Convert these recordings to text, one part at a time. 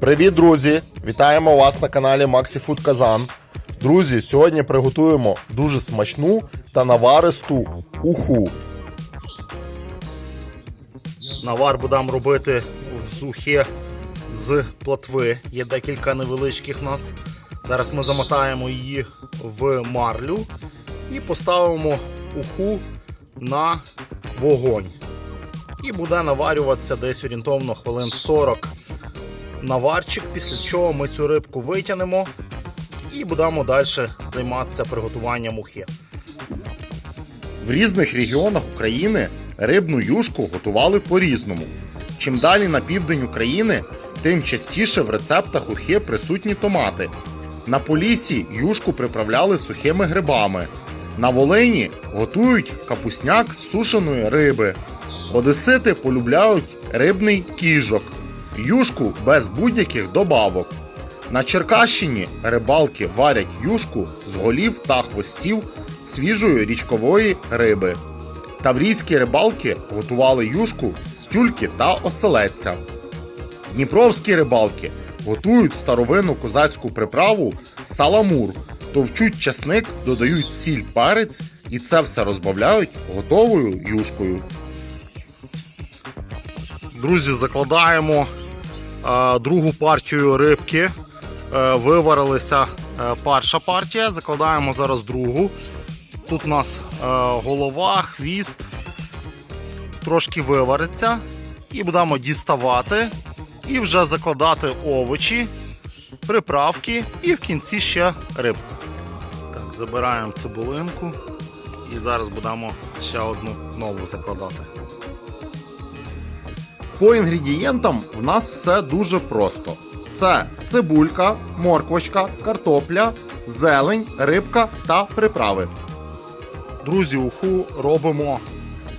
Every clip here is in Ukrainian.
Привіт, друзі! Вітаємо вас на каналі MaxiFood Казан. Друзі, сьогодні приготуємо дуже смачну та наваристу уху. Навар будемо робити в сухе з плотви. Є декілька невеличких нас. Зараз ми замотаємо її в марлю і поставимо уху на вогонь. І буде наварюватися десь орієнтовно хвилин 40 наварчик, після чого ми цю рибку витягнемо і будемо далі займатися приготуванням ухи. В різних регіонах України рибну юшку готували по-різному. Чим далі на південь України, тим частіше в рецептах ухи присутні томати. На Поліссі юшку приправляли сухими грибами. На Волині готують капусняк з сушеної риби. Одесити полюбляють рибний кіжок, юшку без будь-яких добавок. На Черкащині рибалки варять юшку з голів та хвостів свіжої річкової риби. Таврійські рибалки готували юшку з тюльки та оселедця. Дніпровські рибалки готують старовинну козацьку приправу саламур, товчуть часник, додають сіль перець і це все розбавляють готовою юшкою. Друзі, закладаємо другу партію рибки. Е, виварилася е, перша партія, закладаємо зараз другу. Тут у нас е, голова, хвіст, трошки вивариться. І будемо діставати і вже закладати овочі, приправки і в кінці ще рибку. Так, забираємо цибулинку і зараз будемо ще одну нову закладати. По інгредієнтам в нас все дуже просто: це цибулька, морквочка, картопля, зелень, рибка та приправи. Друзі, уху робимо,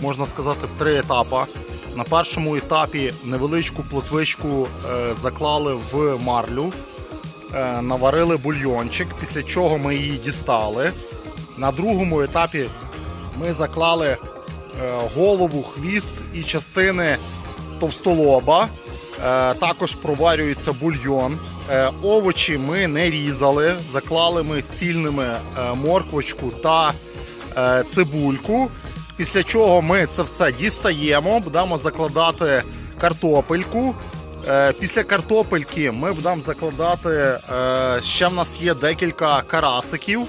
можна сказати, в три етапи. На першому етапі невеличку плотвичку е, заклали в марлю, е, наварили бульйончик, після чого ми її дістали. На другому етапі ми заклали е, голову, хвіст і частини товстолоба. Е, Також проварюється бульйон. Е, Овочі ми не різали, заклали ми цільними е, морквочку та цибульку. Після чого ми це все дістаємо, будемо закладати картопельку. Після картопельки ми будемо закладати, ще в нас є декілька карасиків.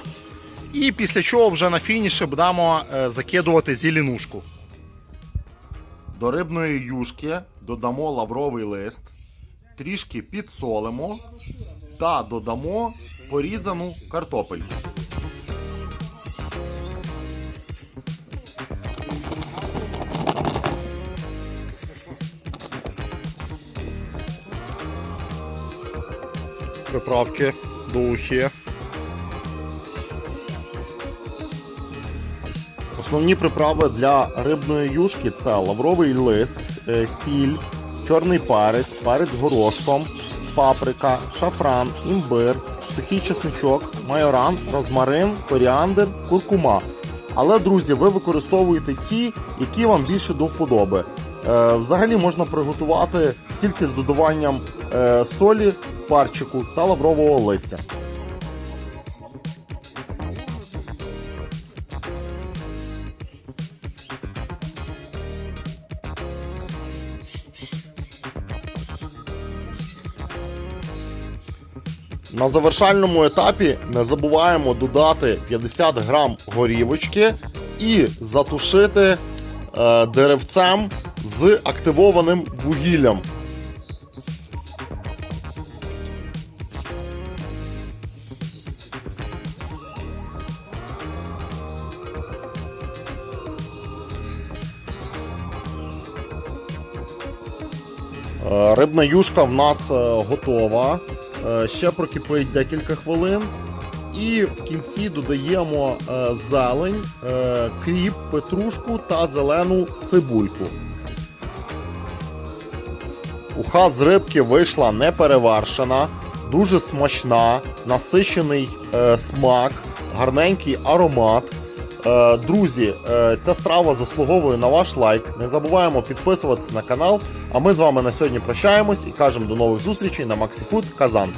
І після чого вже на фініші будемо закидувати зеленушку. До рибної юшки додамо лавровий лист, трішки підсолимо та додамо порізану картопельку. Приправки до. Основні приправи для рибної юшки це лавровий лист, е, сіль, чорний перець, перець горошком, паприка, шафран, імбир, сухий чесничок, майоран, розмарин, коріандр, куркума. Але, друзі, ви використовуєте ті, які вам більше до вподоби. Е, Взагалі можна приготувати тільки з додаванням е, солі, парчику та лаврового листя. На завершальному етапі не забуваємо додати 50 грам горівочки і затушити е, деревцем з активованим вугіллям. Е, Рибна юшка в нас е, готова. Е, Ще прокипить декілька хвилин. І в кінці додаємо е, зелень, е, кріп, петрушку та зелену цибульку. Уха з рибки вийшла неперевершена, дуже смачна, насичений смак, гарненький аромат. Е, друзі, е, ця страва заслуговує на ваш лайк. Не забуваємо підписуватися на канал. А ми з вами на сьогодні прощаємось і кажемо до нових зустрічей на MaxiFood Казан.